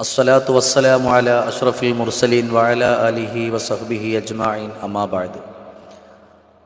അസ്സലാത്തു വസ്സലാമു അല അഷ്റഫി മുർസലീൻ വാല അലിഹി വസഹ്ബിഹി അജ്മായിൻ അമാബാദ്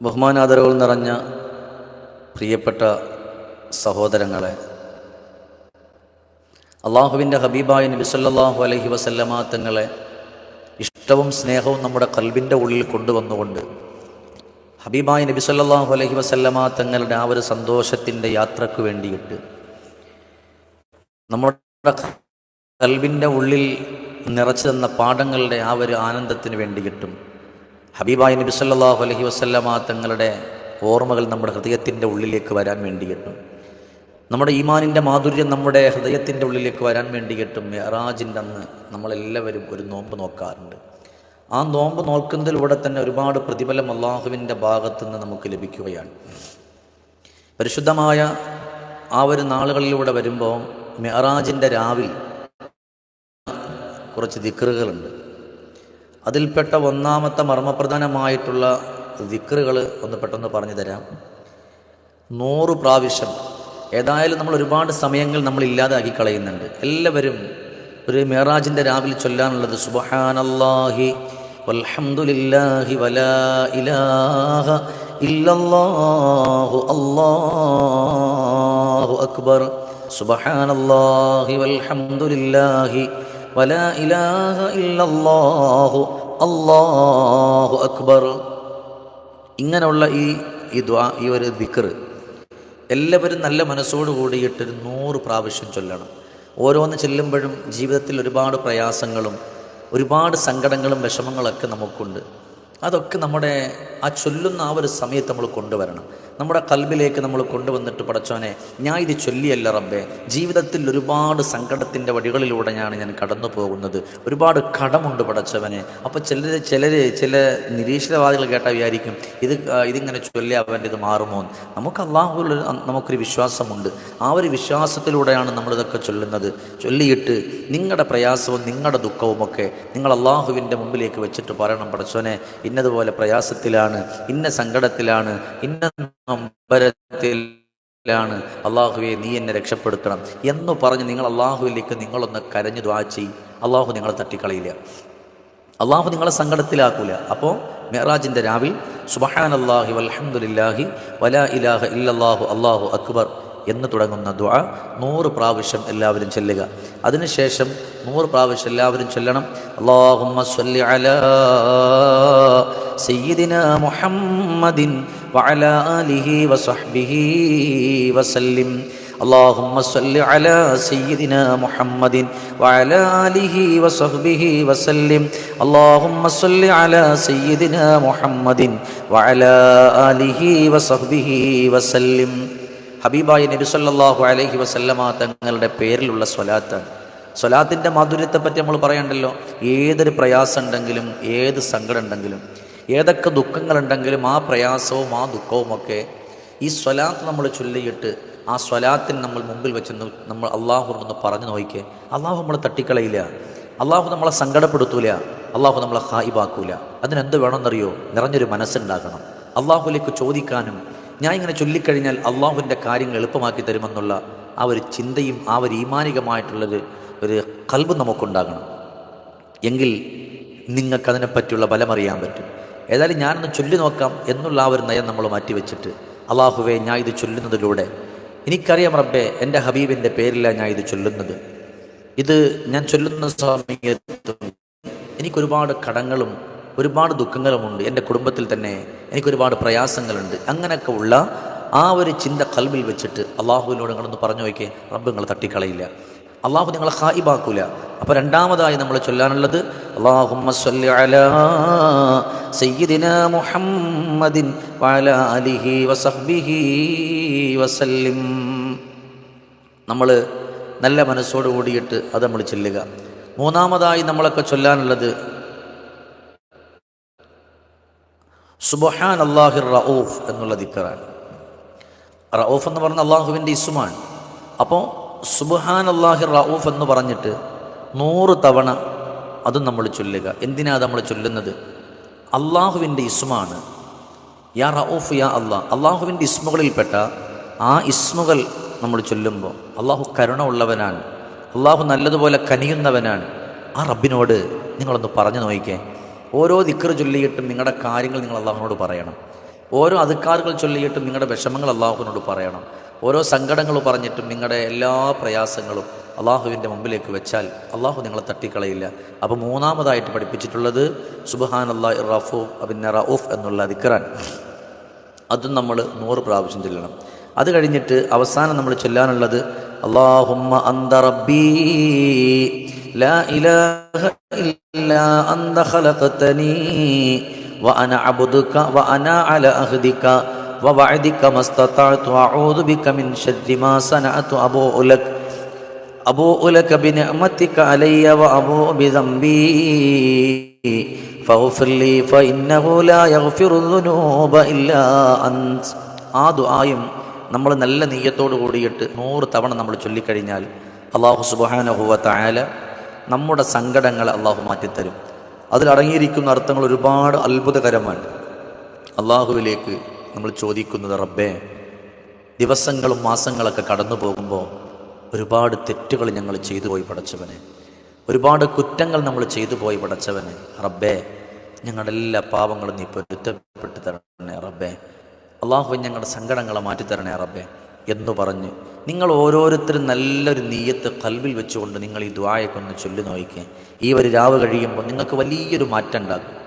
ബഹുമാനാദരവുകൾ നിറഞ്ഞ പ്രിയപ്പെട്ട സഹോദരങ്ങളെ അള്ളാഹുവിന്റെ ഹബീബായ നബി സല്ലല്ലാഹു അലൈഹി വസല്ലമ തങ്ങളെ ഇഷ്ടവും സ്നേഹവും നമ്മുടെ കൽബിന്റെ ഉള്ളിൽ കൊണ്ടുവന്നുകൊണ്ട് ഹബീബായ നബി സല്ലല്ലാഹു അലൈഹി വസല്ലമ തങ്ങളുടെ ആ ഒരു സന്തോഷത്തിന്റെ യാത്രയ്ക്ക് വേണ്ടിയിട്ട് നമ്മുടെ കൽബിന്റെ ഉള്ളിൽ നിറച്ചു തന്ന പാഠങ്ങളുടെ ആ ഒരു ആനന്ദത്തിന് വേണ്ടി കിട്ടും. ഹബീബായ നബി സല്ലാഹു അലഹി വസല്ലമ തങ്ങളുടെ ഓർമ്മകൾ നമ്മുടെ ഹൃദയത്തിന്റെ ഉള്ളിലേക്ക് വരാൻ വേണ്ടി കിട്ടും. നമ്മുടെ ഈമാനിന്റെ മാധുര്യം നമ്മുടെ ഹൃദയത്തിന്റെ ഉള്ളിലേക്ക് വരാൻ വേണ്ടി കിട്ടും. മെഹറാജിന്റെ അന്ന് നമ്മളെല്ലാവരും ഒരു നോമ്പ് നോക്കാറുണ്ട്. ആ നോമ്പ് നോക്കുന്നതിലൂടെ തന്നെ ഒരുപാട് പ്രതിഫലം അള്ളാഹുവിന്റെ ഭാഗത്തു നിന്ന് നമുക്ക് ലഭിക്കുകയാണ്. പരിശുദ്ധമായ ആ ഒരു നാളുകളിലൂടെ വരുമ്പോൾ മെഹറാജിന്റെ രാവിൽ കുറച്ച് ദിക്റുകളുണ്ട്. അതിൽപ്പെട്ട ഒന്നാമത്തെ മർമ്മപ്രധാനമായിട്ടുള്ള ദിക്റുകൾ ഒന്ന് പെട്ടെന്ന് പറഞ്ഞു തരാം. നൂറ് പ്രാവശ്യം ഏതായാലും നമ്മൾ ഒരുപാട് സമയങ്ങൾ നമ്മൾ ഇല്ലാതാക്കി കളയുന്നുണ്ട്. എല്ലാവരും ഒരു മേറാജിന്റെ രാവിലെ ചൊല്ലാനുള്ളത് സുബഹാനല്ലാഹി വൽഹംദുലില്ലാഹി വലാ ഇലാഹ ഇല്ലല്ലാഹു അല്ലാഹു അക്ബർ. സുബഹാനല്ലാഹി വൽഹംദുലില്ലാഹി വലാ ഇലാഹ ഇല്ലല്ലാഹു അല്ലാഹു അക്ബർ. ഇങ്ങനെയുള്ള ഈ ഈ ദ്വാ ഈ ഒരു ദിക്കർ എല്ലാവരും നല്ല മനസ്സോട് കൂടിയിട്ട് ഒരു നൂറ് പ്രാവശ്യം ചൊല്ലണം. ഓരോന്ന് ചെല്ലുമ്പോഴും ജീവിതത്തിൽ ഒരുപാട് പ്രയാസങ്ങളും ഒരുപാട് സങ്കടങ്ങളും വിഷമങ്ങളൊക്കെ നമുക്കുണ്ട്. അതൊക്കെ നമ്മുടെ ആ ചൊല്ലുന്ന ആ ഒരു സമയത്ത് നമ്മൾ കൊണ്ടുവരണം. നമ്മുടെ കൽബിലേക്ക് നമ്മൾ കൊണ്ടുവന്നിട്ട് പടച്ചോനെ ഞാൻ ഇത് ചൊല്ലിയല്ല റബ്ബേ. ജീവിതത്തിൽ ഒരുപാട് സങ്കടത്തിന്റെ വഴികളിലൂടെ ഞാൻ ഞാൻ കടന്നു പോകുന്നത്. ഒരുപാട് കടമുണ്ട് പടച്ചവനെ. അപ്പോൾ ചിലർ ചിലർ ചില നിരീശ്വരവാദികൾ കേട്ടാൽ വിചാരിക്കും ഇത് ഇതിങ്ങനെ ചൊല്ലി അവന്റെ ഇത് മാറുമോ നമുക്ക് അള്ളാഹുവിൽ നമുക്കൊരു വിശ്വാസമുണ്ട്. ആ ഒരു വിശ്വാസത്തിലൂടെയാണ് നമ്മളിതൊക്കെ ചൊല്ലുന്നത്. ചൊല്ലിയിട്ട് നിങ്ങളുടെ പ്രയാസവും നിങ്ങളുടെ ദുഃഖവും ഒക്കെ നിങ്ങൾ അള്ളാഹുവിന്റെ മുമ്പിലേക്ക് വെച്ചിട്ട് പറയണം പടച്ചോനെ. ഇന്നതുപോലെ പ്രയാസത്തിലാണ് ഇന്ന സങ്കടത്തിലാണ് ഇന്ന നൊമ്പരത്തിലാണ് അള്ളാഹുവെ നീ എന്നെ രക്ഷപ്പെടുത്തണം എന്ന് പറഞ്ഞ് നിങ്ങൾ അള്ളാഹുവിലേക്ക് നിങ്ങളൊന്ന് കരഞ്ഞു ദ്വാ അള്ളാഹു നിങ്ങളെ തട്ടിക്കളയില്ല. അള്ളാഹു നിങ്ങളെ സങ്കടത്തിലാക്കൂല. അപ്പോൾ മെഹറാജിന്റെ രാവിൽ സുബഹാൻ അള്ളാഹി വലഹമുല്ലാഹി വലാ ഇലാഹ ഇല്ലല്ലാഹു അള്ളാഹു അക്ബർ എന്ന് തുടങ്ങുന്ന ദുആ നൂറ് പ്രാവശ്യം എല്ലാവരും ചെല്ലുക. അതിനുശേഷം നൂറ് പ്രാവശ്യം എല്ലാവരും ചൊല്ലണം. അലാ സയ്യിദിന മുഹമ്മദിൻ വഅലാ ആലിഹി വസഹ്ബിഹി വസല്ലിം اللهم صل على سيدنا محمد وعلى آله وصحبه وسلم اللهم صل على سيدنا محمد وعلى آله وصحبه وسلم ഹബീബായ നബി സല്ലല്ലാഹു അലൈഹി വസല്ലമ തങ്ങളുടെ പേരിലുള്ള സ്വലാത്താണ് സ്വലാത്തിൻ്റെ മാധുര്യത്തെപ്പറ്റി നമ്മൾ പറയണ്ടല്ലോ ഏതൊരു പ്രയാസം ഉണ്ടെങ്കിലും ഏത് സങ്കടം ഉണ്ടെങ്കിലും ഏതൊക്കെ ദുഃഖങ്ങളുണ്ടെങ്കിലും ആ പ്രയാസവും ആ ദുഃഖവുമൊക്കെ ഈ സ്വലാത്ത് നമ്മൾ ചൊല്ലിയിട്ട് ആ സ്വലാത്തിന് നമ്മൾ മുമ്പിൽ വെച്ച് നമ്മൾ അള്ളാഹുനൊന്ന് പറഞ്ഞു നോക്കിക്കേ. അള്ളാഹു നമ്മളെ തട്ടിക്കളയില്ല. അള്ളാഹു നമ്മളെ സങ്കടപ്പെടുത്തൂല. അള്ളാഹു നമ്മളെ ഹായിബാക്കൂല. അതിനെന്ത് വേണമെന്നറിയോ? നിറഞ്ഞൊരു മനസ്സുണ്ടാകണം. അള്ളാഹുലേക്ക് ചോദിക്കാനും ഞാൻ ഇങ്ങനെ ചൊല്ലിക്കഴിഞ്ഞാൽ അള്ളാഹുവിന്റെ കാര്യങ്ങൾ എളുപ്പമാക്കി തരുമെന്നുള്ള ആ ഒരു ചിന്തയും ആ ഒരു ഈമാനികമായിട്ടുള്ളൊരു ഒരു കൽബ് നമുക്കുണ്ടാകണം. എങ്കിൽ നിങ്ങൾക്കതിനെപ്പറ്റിയുള്ള ബലമറിയാൻ പറ്റും. ഏതായാലും ഞാനൊന്ന് ചൊല്ലി നോക്കാം എന്നുള്ള ആ ഒരു നയം നമ്മൾ മാറ്റിവെച്ചിട്ട് അള്ളാഹുവെ ഞാൻ ഇത് ചൊല്ലുന്നതിലൂടെ. എനിക്കറിയാം റബ്ബെ എന്റെ ഹബീബിന്റെ പേരിലാണ് ഞാൻ ഇത് ചൊല്ലുന്നത്. ഇത് ഞാൻ ചൊല്ലുന്ന സമയത്ത് എനിക്കൊരുപാട് കടങ്ങളും ഒരുപാട് ദുഃഖങ്ങളുമുണ്ട്. എന്റെ കുടുംബത്തിൽ തന്നെ എനിക്കൊരുപാട് പ്രയാസങ്ങളുണ്ട്. അങ്ങനെയൊക്കെ ഉള്ള ആ ഒരു ചിന്ത കൽബിൽ വെച്ചിട്ട് അള്ളാഹുവിനോട് നിങ്ങളൊന്ന് പറഞ്ഞു നോക്കിയേ. റബ്ബ് നിങ്ങൾ തട്ടിക്കളയില്ല. അള്ളാഹു നിങ്ങളെ ഹായിബാക്കൂല അപ്പോൾ രണ്ടാമതായി നമ്മൾ ചൊല്ലാനുള്ളത് അള്ളാഹുമ്മ മുഹമ്മദിൻ വസഹ്ബിഹി വസല്ലിം. നമ്മൾ നല്ല മനസ്സോട് കൂടിയിട്ട് അത് നമ്മൾ ചൊല്ലുക. മൂന്നാമതായി നമ്മളൊക്കെ ചൊല്ലാനുള്ളത് സുബഹാൻ അള്ളാഹിർ റഊഫ് എന്നുള്ള ദിക്കറാണ്. റഊഫ് എന്ന് പറഞ്ഞ അള്ളാഹുവിന്റെ ഇസുമാണ്. അപ്പോൾ സുബഹാൻ അള്ളാഹി എന്ന് പറഞ്ഞിട്ട് നൂറ് തവണ അതും നമ്മൾ ചൊല്ലുക. എന്തിനാ നമ്മൾ ചൊല്ലുന്നത്? അള്ളാഹുവിന്റെ ഇസ്മാണ്. യാ റഊഫ് യാ അള്ളാഹ് അള്ളാഹുവിന്റെ ഇസ്മുകളിൽപ്പെട്ട ആ ഇസ്മുകൾ നമ്മൾ ചൊല്ലുമ്പോൾ അള്ളാഹു കരുണ ഉള്ളവനാണ് അള്ളാഹു നല്ലതുപോലെ കനിയുന്നവനാണ്. ആ റബ്ബിനോട് നിങ്ങളൊന്ന് പറഞ്ഞു നോക്കിക്കേ. ഓരോ ദിക്കറ് ചൊല്ലിയിട്ടും നിങ്ങളുടെ കാര്യങ്ങൾ നിങ്ങൾ അള്ളാഹുവിനോട് പറയണം. ഓരോ അധികാറുകൾ ചൊല്ലിയിട്ടും നിങ്ങളുടെ വിഷമങ്ങൾ അള്ളാഹുവിനോട് പറയണം. ഓരോ സങ്കടങ്ങൾ പറഞ്ഞിട്ടും നിങ്ങളുടെ എല്ലാ പ്രയാസങ്ങളും അള്ളാഹുവിന്റെ മുമ്പിലേക്ക് വെച്ചാൽ അള്ളാഹു നിങ്ങളെ തട്ടിക്കളയില്ല. അപ്പോൾ മൂന്നാമതായിട്ട് പഠിപ്പിച്ചിട്ടുള്ളത് സുബഹാൻ അള്ളാഹ് റഫു അബിന്ന റഊഫ് എന്നുള്ള ദിക്കറാൻ അതും നമ്മൾ നൂറ് പ്രാവശ്യം ചൊല്ലണം. അത് കഴിഞ്ഞിട്ട് അവസാനം നമ്മൾ ചൊല്ലാനുള്ളത് അള്ളാഹുമ്മ റബ്ബീ ലാ ഇലാഹ അല ووعدك ما استطعت وأعوذ بك من شر ما صنعت أبوء لك أبوء لك بنعمتك علي وأبوء بذنبي فاغفر لي فإنه لا يغفر الذنوب إلا أنت ആ ദുആയും നമ്മൾ നല്ല നീയത്തോട് കൂടിയിട്ട് നൂറ് തവണ നമ്മൾ ചൊല്ലിക്കഴിഞ്ഞാൽ അള്ളാഹു സുബാനഹുവ തായാല നമ്മുടെ സങ്കടങ്ങൾ അള്ളാഹു മാറ്റിത്തരും അതിലടങ്ങിയിരിക്കുന്ന അർത്ഥങ്ങൾ ഒരുപാട് അത്ഭുതകരമാണ് അള്ളാഹുവിലേക്ക് നമ്മൾ ചോദിക്കുന്നത് റബ്ബേ ദിവസങ്ങളും മാസങ്ങളൊക്കെ കടന്നു പോകുമ്പോൾ ഒരുപാട് തെറ്റുകൾ ഞങ്ങൾ ചെയ്തു പോയി പടച്ചവനെ. ഒരുപാട് കുറ്റങ്ങൾ നമ്മൾ ചെയ്തു പോയി പടച്ചവനെ. റബ്ബേ ഞങ്ങളുടെ എല്ലാ പാവങ്ങളും നീ പൊരുത്തപ്പെട്ട് തരണേ റബ്ബേ. അള്ളാഹു ഞങ്ങളുടെ സങ്കടങ്ങളെ മാറ്റിത്തരണേ റബ്ബേ എന്ന് പറഞ്ഞ്. നിങ്ങൾ ഓരോരുത്തരും നല്ലൊരു നീയത്ത് കൽവിൽ വെച്ചുകൊണ്ട് നിങ്ങൾ ഈ ദ്വായക്കൊന്ന് ചൊല്ലി നോക്കിക്കേ ഈ ഒരു രാവ് കഴിയുമ്പോൾ നിങ്ങൾക്ക് വലിയൊരു മാറ്റം ഉണ്ടാകും.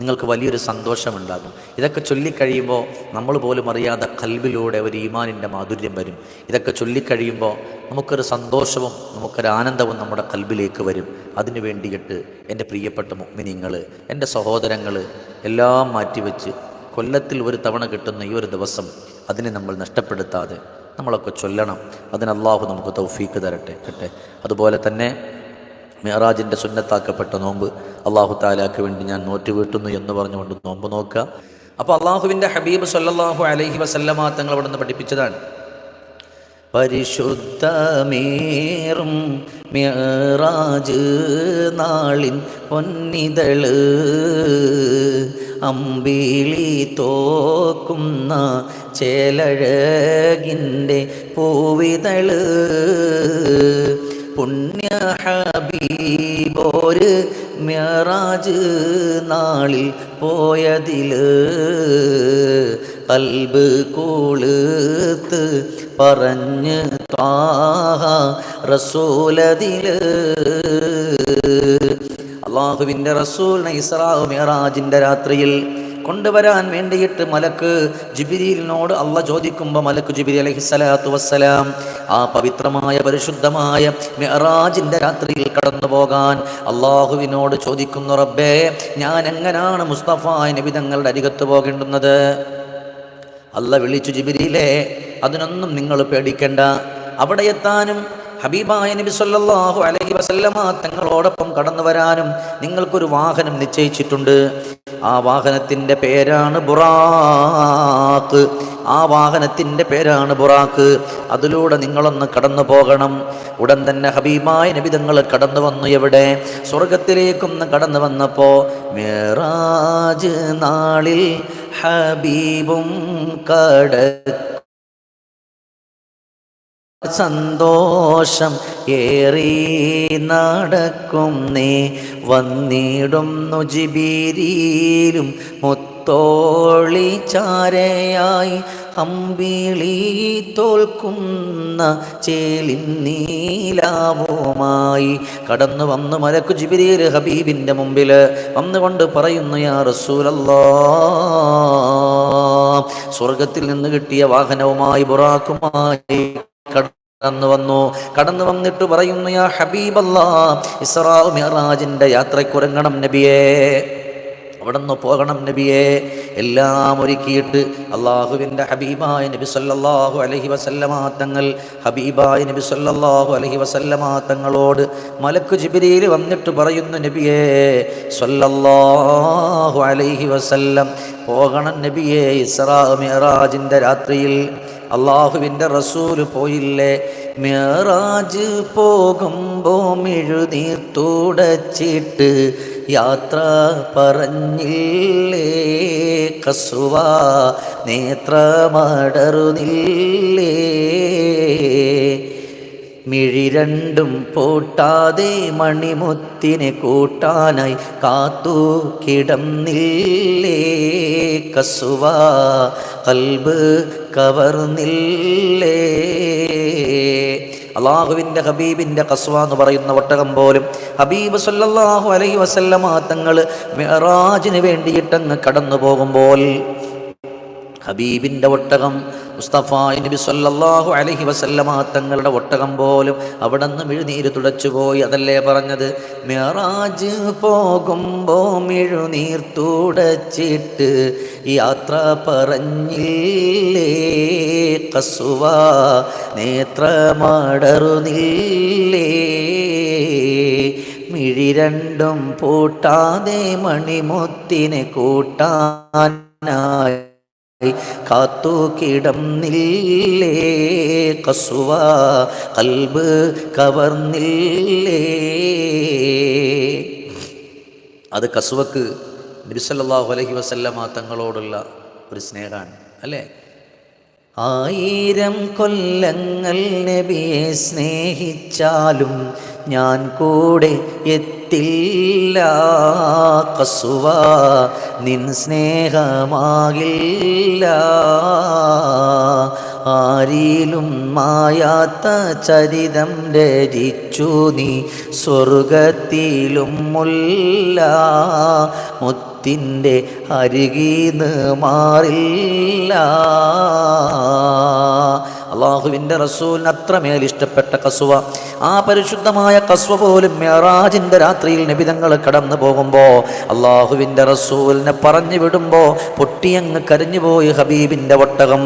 നിങ്ങൾക്ക് വലിയൊരു സന്തോഷമുണ്ടാകും. ഇതൊക്കെ ചൊല്ലിക്കഴിയുമ്പോൾ നമ്മൾ പോലും അറിയാതെ കൽബിലൂടെ ഒരു ഈമാനിന്റെ മാധുര്യം വരും. ഇതൊക്കെ ചൊല്ലിക്കഴിയുമ്പോൾ നമുക്കൊരു സന്തോഷവും നമുക്കൊരു ആനന്ദവും നമ്മുടെ കൽബിലേക്ക് വരും. അതിനു വേണ്ടിയിട്ട് എന്റെ പ്രിയപ്പെട്ട മുഗ്മിനിങ്ങൾ എന്റെ സഹോദരങ്ങൾ എല്ലാം മാറ്റിവെച്ച് കൊല്ലത്തിൽ ഒരു തവണ കിട്ടുന്ന ഈ ഒരു ദിവസം അതിനെ നമ്മൾ നഷ്ടപ്പെടുത്താതെ നമ്മളൊക്കെ ചൊല്ലണം. അതിന് നമുക്ക് തൗഫീക്ക് തരട്ടെ അതുപോലെ തന്നെ മെഹറാജിന്റെ സുന്നത്താക്കപ്പെട്ട നോമ്പ് അള്ളാഹു താലാക്ക് വേണ്ടി ഞാൻ നോറ്റ് വീട്ടുന്നു എന്ന് പറഞ്ഞുകൊണ്ട് നോമ്പ് നോക്കുക. അപ്പോൾ അള്ളാഹുവിന്റെ ഹബീബ് സല്ലാഹു അലഹി വസല്ലമ തങ്ങൾ അവിടെ നിന്ന് പഠിപ്പിച്ചതാണ് പരിശുദ്ധമേറും മേറാജ് നാളിൻ പൊന്നിതൾ അമ്പിളി തോക്കുന്ന ചേലഴകിന്റെ പൂവിതൾ പുണ്യ ഹബീബോര് മെറാജ് നാളിൽ പോയതിൽ കൽബ് കൂളുത്ത് പറഞ്ഞ് താഹ റസൂലതിൽ. അള്ളാഹുവിന്റെ റസൂൽ ഇസ്രാഹു മെറാജിന്റെ രാത്രിയിൽ കൊണ്ടുവരാൻ വേണ്ടിയിട്ട് മലക്ക് ജിബിരിലിനോട് അല്ല ചോദിക്കുമ്പോൾ മലക്ക് ജിബിരി അലഹി സ്വലാത്തു വസ്സലാം ആ പവിത്രമായ പരിശുദ്ധമായ മെഹറാജിന്റെ രാത്രിയിൽ കടന്നു പോകാൻ അള്ളാഹുവിനോട് ചോദിക്കുന്നു റബ്ബേ ഞാൻ എങ്ങനെയാണ് മുസ്തഫ നബി തങ്ങളുടെ അരികത്ത് പോകേണ്ടുന്നത്? അല്ല വിളിച്ചു ജിബിരിയിലെ അതിനൊന്നും നിങ്ങൾ പേടിക്കേണ്ട. അവിടെ എത്താനും ഹബീബായ നബി സല്ലാഹു അലഹി വസല്ലമ തങ്ങളോടൊപ്പം കടന്നു വരാനും നിങ്ങൾക്കൊരു വാഹനം നിശ്ചയിച്ചിട്ടുണ്ട്. ആ വാഹനത്തിന്റെ പേരാണ് ബുറാക്ക്. ആ വാഹനത്തിന്റെ പേരാണ് ബുറാക്ക്. അതിലൂടെ നിങ്ങളൊന്ന് കടന്നു പോകണം. ഉടൻ തന്നെ ഹബീബായ നബി തങ്ങൾ കടന്നു വന്നു എവിടെ? സ്വർഗത്തിലേക്കൊന്ന് കടന്നു വന്നപ്പോൾ മേറാജ് നാളിൽ ഹബീബും കട സന്തോഷം ഏറി നടക്കും നീ. വന്നിടുന്നു ജിബിരിയിലും മുത്തോളി ചാരയായി. അമ്പിളി തോൽക്കുന്ന ചേലിൻ നീലാവുമായി. കടന്നു വന്നു മലക്കു ജിബിരിയിൽ ഹബീബിന്റെ മുമ്പിൽ വന്നുകൊണ്ട് പറയുന്നു യാ റസൂലല്ലോ സ്വർഗത്തിൽ നിന്ന് കിട്ടിയ വാഹനവുമായി ബുറാക്കുമായി കടന്നു വന്നു. കടന്നു വന്നിട്ട് പറയുന്നു യാ ഹബീബല്ലാ ഇസ്രാ മിഹറാജിന്റെ യാത്രയ്ക്കുറങ്ങണം നബിയേ. അവിടെ നിന്ന് പോകണം നബിയെ. എല്ലാം ഒരുക്കിയിട്ട് അള്ളാഹുവിന്റെ ഹബീബായ നബി സല്ലാഹു അലഹി വസല്ലമ തങ്ങൾ ഹബീബായ നബി സല്ലാഹു അലഹി വസല്ലമ തങ്ങളോട് മലക്കു ജിബിരിയിൽ വന്നിട്ട് പറയുന്നു നബിയെ സല്ലല്ലാഹു അലഹി വസല്ലം പോകണം നബിയെ ഇസ്രാ മിഹറാജിന്റെ രാത്രിയിൽ. അള്ളാഹുവിന്റെ റസൂൽ പോയില്ലേ? മേറാജ് പോകുമ്പോ മെഴുതീർത്തുടച്ചിട്ട് യാത്ര പറഞ്ഞില്ലേ? കസുവ നേത്രമടറുന്നില്ലേ? മിഴി രണ്ടും പൂട്ടാതെ മണിമുത്തിനെ കൂട്ടാനായി കാത്തു കിടന്നില്ലേ കസുവ? കൽബ് കവർന്നില്ലേ? അള്ളാഹുവിന്റെ ഹബീബിന്റെ കസ്വ എന്ന് പറയുന്ന ഒട്ടകം പോലും ഹബീബ് സല്ലാഹു അലൈ വസല്ലമ തങ്ങൾ മെറാജിന് വേണ്ടിയിട്ടങ്ങ് കടന്നു പോകുമ്പോൾ ഹബീബിന്റെ ഒട്ടകം മുസ്തഫ നബി സല്ലല്ലാഹു അലൈഹി വസല്ലമ തങ്ങളുടെ ഒട്ടകം പോലും അവിടെ നിന്ന് മിഴുനീര് തുടച്ചുപോയി. അതല്ലേ പറഞ്ഞത്? മെറാജ് പോകുമ്പോ മിഴുനീർ തുടച്ചിട്ട് യാത്ര പറഞ്ഞില്ലേ? കസുവ നേത്രമാടറുന്നില്ലേ? മിഴി രണ്ടും പൂട്ടാതെ മണിമുത്തിനെ കൂട്ടാനായി. കാത്തു കിടന്നില്ലേ കസുവ കൽബ് കവർന്നില്ലേ? അത് കസുവക്ക് നബിസല്ലാഹു അലഹി വസല്ലമ തങ്ങളോടുള്ള ഒരു സ്നേഹമാണ് അല്ലേ? ആയിരം കൊല്ലങ്ങൾ നബിയെ സ്നേഹിച്ചാലും ഞാൻ കൂടെ എത്തില്ല കസുവ നിൻ സ്നേഹമാകില്ല. ആരിലും മായാത്ത ചരിതം രചിച്ചു നീ സ്വർഗത്തിലും മുല്ല മുത്തിന്റെ അരികീന്ന് മാറില്ല. അള്ളാഹുവിന്റെ റസൂലിന് അത്രമേൽ ഇഷ്ടപ്പെട്ട കസുവ. ആ പരിശുദ്ധമായ കസ്വ പോലും മെറാജിന്റെ രാത്രിയിൽ നിബിതങ്ങൾ കടന്നു പോകുമ്പോൾ അള്ളാഹുവിന്റെ റസൂലിനെ പറഞ്ഞു വിടുമ്പോൾ പൊട്ടിയങ്ങ് കരഞ്ഞുപോയി ഹബീബിന്റെ ഒട്ടകം.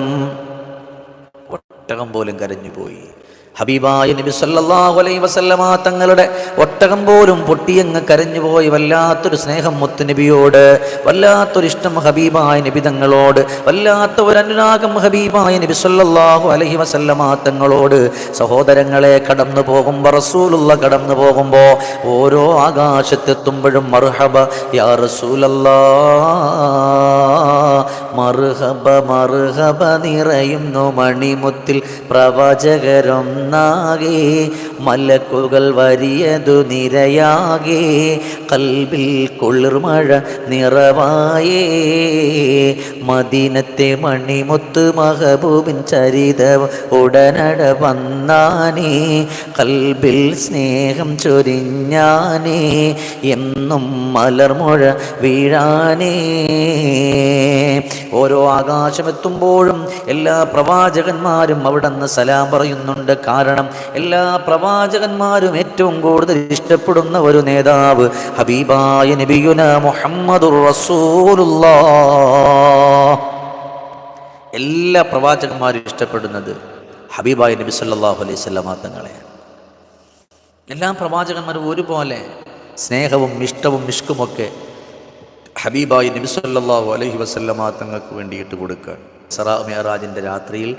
ഒട്ടകം പോലും കരഞ്ഞുപോയി. ഹബീബായ നബി സല്ലല്ലാഹു അലൈഹി വസല്ലമ തങ്ങളുടെ ഒട്ടകം പോലും പൊട്ടിയങ്ങ് കരഞ്ഞുപോയി വല്ലാത്തൊരു സ്നേഹം മുത്ത് നബിയോട് വല്ലാത്തൊരു ഇഷ്ടം ഹബീബായ നബി തങ്ങളോട് വല്ലാത്ത ഒരു അനുരാഗം ഹബീബായ നബി സല്ലല്ലാഹു അലൈഹി വസല്ലമ തങ്ങളോട്. സഹോദരങ്ങളെ കടന്നു പോകുമ്പോൾ റസൂലുള്ള കടന്നു പോകുമ്പോൾ ഓരോ ആകാശത്തെത്തുമ്പോഴും മർഹബ യാ റസൂലല്ലാ മർഹബ മർഹബ നിറയുന്നു മണിമുത്തിൽ പ്രവചകരൊന്നാകെ മലക്കുകൾ വരിയതു നിരയാകെ കൽബിൽ കുളിർമഴ നിറവായേ. മദീനത്തെ മണിമുത്ത് മഹബൂബിൻ ചരിത ഉടനട വന്നാനേ കൽബിൽ സ്നേഹം ചൊരിഞ്ഞാനേ എന്നും മലർമുഴ വീഴാനേ. ഓരോ ആകാശമെത്തുമ്പോഴും എല്ലാ പ്രവാചകന്മാരും അവിടെ നിന്ന് സലാം പറയുന്നുണ്ട്. കാരണം എല്ലാ പ്രവാചകന്മാരും ഏറ്റവും കൂടുതൽ ഇഷ്ടപ്പെടുന്ന ഒരു നേതാവ് ഹബീബായ നബിയുന മുഹമ്മദുർ റസൂലുള്ള എല്ലാ പ്രവാചകന്മാരും ഇഷ്ടപ്പെടുന്നത് ഹബീബായ നബി സല്ലാഹു അലൈഹി സ്വല്ലമ തങ്ങളെ എല്ലാ പ്രവാചകന്മാരും ഒരുപോലെ സ്നേഹവും ഇഷ്ടവും മിഷ്കുമൊക്കെ ഹബീബായി നബി സല്ലല്ലാഹു അലൈഹി വസല്ലമ തങ്ങൾക്ക് വേണ്ടിയിട്ട് കൊടുക്കുക സറാ മെഹറാജിന്റെ രാത്രിയിൽ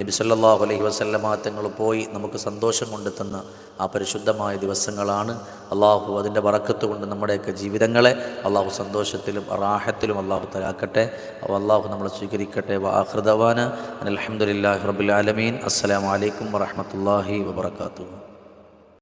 നബി സല്ലല്ലാഹു അലൈഹി വസല്ലമ തങ്ങൾ പോയി നമുക്ക് സന്തോഷം കൊണ്ടെത്തുന്ന ആ പരിശുദ്ധമായ ദിവസങ്ങളാണ്. അള്ളാഹു അതിന്റെ വറക്കത്ത് കൊണ്ട് നമ്മുടെയൊക്കെ ജീവിതങ്ങളെ അള്ളാഹു സന്തോഷത്തിലും റാഹത്തിലും അള്ളാഹു തരാക്കട്ടെ. അള്ളാഹു നമ്മളെ സ്വീകരിക്കട്ടെ. വാഹൃദവാന അലഹമുല്ലാഹി റബുലാലമീൻ അസ്സലാമു അലൈക്കും വറഹമത്തല്ലാഹി വബർക്കാത്തു